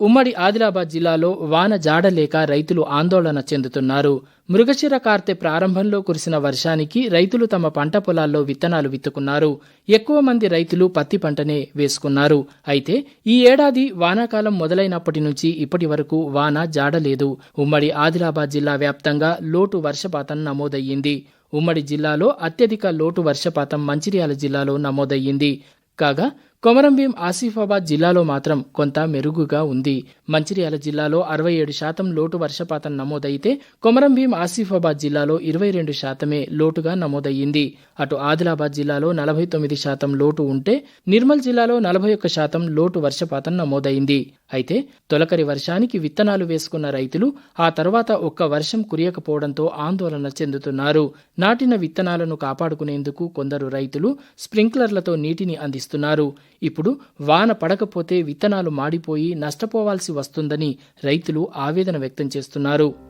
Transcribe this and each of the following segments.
ఉమ్మడి ఆదిలాబాద్ జిల్లాలో వాన జాడలేక రైతులు ఆందోళన చెందుతున్నారు. మృగశిర కార్తె ప్రారంభంలో కురిసిన వర్షానికి రైతులు తమ పంట పొలాల్లో విత్తనాలు విత్తుకున్నారు. ఎక్కువ మంది రైతులు పత్తి పంటనే వేసుకున్నారు. అయితే ఈ ఏడాది వానాకాలం మొదలైనప్పటి నుంచి ఇప్పటి వరకు వాన జాడలేదు. ఉమ్మడి ఆదిలాబాద్ జిల్లా వ్యాప్తంగా లోటు వర్షపాతం నమోదయ్యింది. ఉమ్మడి జిల్లాలో అత్యధిక లోటు వర్షపాతం మంచిర్యాల జిల్లాలో నమోదయ్యింది. కాగా కొమరంభీం ఆసిఫాబాద్ జిల్లాలో మాత్రం కొంత మెరుగుగా ఉంది. మంచిర్యాల జిల్లాలో అరవై ఏడు శాతం లోటు వర్షపాతం నమోదైతే కొమరంభీం ఆసిఫాబాద్ జిల్లాలో ఇరవై రెండు శాతమే లోటుగా నమోదయ్యింది. అటు ఆదిలాబాద్ జిల్లాలో నలభై తొమ్మిది శాతం లోటు ఉంటే నిర్మల్ జిల్లాలో నలభై ఒక్క శాతం లోటు వర్షపాతం నమోదైంది అయితే తొలకరి వర్షానికి విత్తనాలు వేసుకున్న రైతులు ఆ తర్వాత ఒక్క వర్షం కురియకపోవడంతో ఆందోళన చెందుతున్నారు. నాటిన విత్తనాలను కాపాడుకునేందుకు కొందరు రైతులు స్ప్రింక్లర్లతో నీటిని అందిస్తున్నారు. ఇప్పుడు వాన పడకపోతే విత్తనాలు మాడిపోయి నష్టపోవాల్సి వస్తుందని రైతులు ఆవేదన వ్యక్తం చేస్తున్నారు.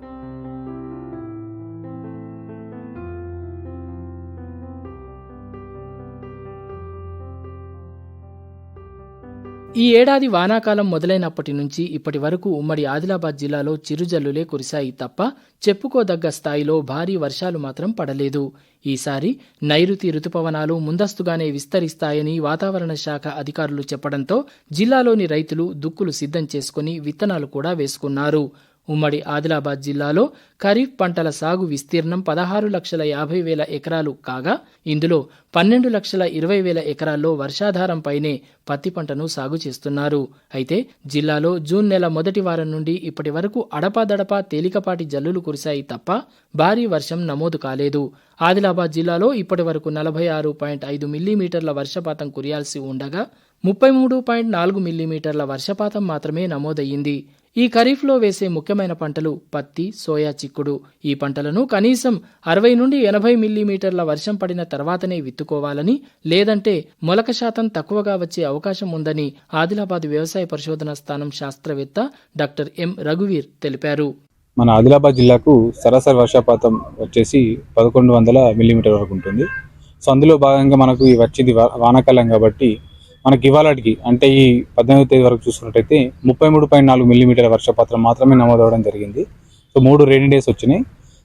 ఈ ఏడాది వానాకాలం మొదలైనప్పటి నుంచి ఇప్పటి వరకు ఉమ్మడి ఆదిలాబాద్ జిల్లాలో చిరుజల్లులే కురిశాయి తప్ప చెప్పుకోదగ్గ స్థాయిలో భారీ వర్షాలు మాత్రం పడలేదు. ఈసారి నైరుతి రుతుపవనాలు ముందస్తుగానే విస్తరిస్తాయని వాతావరణ శాఖ అధికారులు చెప్పడంతో జిల్లాలోని రైతులు దుక్కులు సిద్ధం చేసుకుని విత్తనాలు కూడా వేసుకున్నారు. ఉమ్మడి ఆదిలాబాద్ జిల్లాలో ఖరీఫ్ పంటల సాగు విస్తీర్ణం పదహారు లక్షల యాభై వేల ఎకరాలు కాగా ఇందులో పన్నెండు లక్షల ఇరవై వేల ఎకరాల్లో వర్షాధారంపైనే పత్తి పంటను సాగు చేస్తున్నారు. అయితే జిల్లాలో జూన్ నెల మొదటి వారం నుండి ఇప్పటి వరకు అడపాదడపా తేలికపాటి జల్లులు కురిశాయి తప్ప భారీ వర్షం నమోదు కాలేదు. ఆదిలాబాద్ జిల్లాలో ఇప్పటి వరకు నలభై ఆరు పాయింట్ ఐదు మిల్లీమీటర్ల వర్షపాతం కురియాల్సి ఉండగా ముప్పై మూడు పాయింట్ నాలుగు మిల్లీమీటర్ల వర్షపాతం మాత్రమే నమోదయ్యింది. ఈ ఖరీఫ్లో వేసే ముఖ్యమైన పంటలు పత్తి సోయా చిక్కుడు. ఈ పంటలను కనీసం అరవై నుండి ఎనభై మిల్లీమీటర్ల వర్షం పడిన తర్వాతనే విత్తుకోవాలని లేదంటే మొలక శాతం తక్కువగా వచ్చే అవకాశం ఉందని ఆదిలాబాద్ వ్యవసాయ పరిశోధన స్థానం శాస్త్రవేత్త డాక్టర్ ఎం రఘువీర్ తెలిపారు. మన ఆదిలాబాద్ జిల్లాకు సరాసరి వర్షపాతం వచ్చేసి పదకొండు వందల మిల్లీమీటర్ వరకు ఉంటుంది. సో అందులో భాగంగా మనకు ఈ వానాకాలం కాబట్టి మనకి ఇవాళకి అంటే ఈ పద్దెనిమిది తేదీ వరకు చూసుకున్నట్టయితే ముప్పై మూడు పాయింట్ నాలుగు మిల్లీమీటర్ల వర్షపాతం మాత్రమే నమోదవడం జరిగింది. సో మూడు రెయిన్ డేస్ వచ్చినాయి.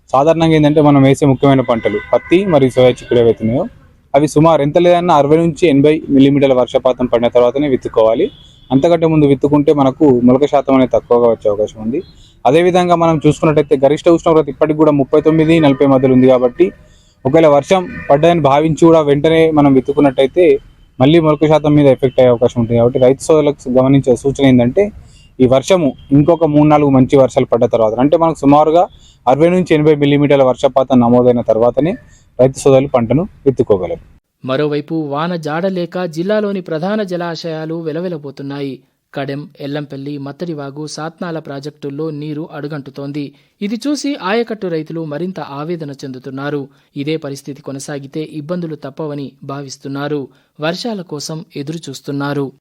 సాధారణంగా ఏంటంటే మనం వేసే ముఖ్యమైన పంటలు పత్తి మరియు సోయా చిక్కుడు ఏవైతున్నాయో అవి సుమారు ఎంత లేదన్నా అరవై నుంచి ఎనభై మిల్లీమీటర్ల వర్షపాతం పడిన తర్వాతనే విత్తుకోవాలి. అంతకంటే ముందు విత్తుకుంటే మనకు మొలక శాతం అనేది తక్కువగా వచ్చే అవకాశం ఉంది. అదేవిధంగా మనం చూసుకున్నట్టయితే గరిష్ట ఉష్ణోగ్రత ఇప్పటికి కూడా ముప్పై తొమ్మిది నలభై మధ్యలో ఉంది కాబట్టి ఒకవేళ వర్షం పడ్డదని భావించి కూడా వెంటనే మనం విత్తుకున్నట్టయితే మళ్ళీ మొలక శాతం మీద ఎఫెక్ట్ అయ్యే అవకాశం ఉంటుంది. కాబట్టి రైతు సోదరులకు గమనించే సూచన ఏంటంటే ఈ వర్షము ఇంకొక మూడు నాలుగు మంచి వర్షాలు పడ్డ తర్వాత అంటే మనకు సుమారుగా అరవై నుంచి ఎనభై మిల్లీమీటర్ల వర్షపాతం నమోదైన తర్వాతనే రైతు సోదరులు పంటను ఎత్తుకోగలరు. మరోవైపు వాన జాడలేక జిల్లాలోని ప్రధాన జలాశయాలు వెలవెలబోతున్నాయి. కడెం ఎల్లంపల్లి మత్తడివాగు సాత్నాల ప్రాజెక్టుల్లో నీరు అడుగంటుతోంది. ఇది చూసి ఆయకట్టు రైతులు మరింత ఆవేదన చెందుతున్నారు. ఇదే పరిస్థితి కొనసాగితే ఇబ్బందులు తప్పవని భావిస్తున్నారు. వర్షాల కోసం ఎదురుచూస్తున్నారు.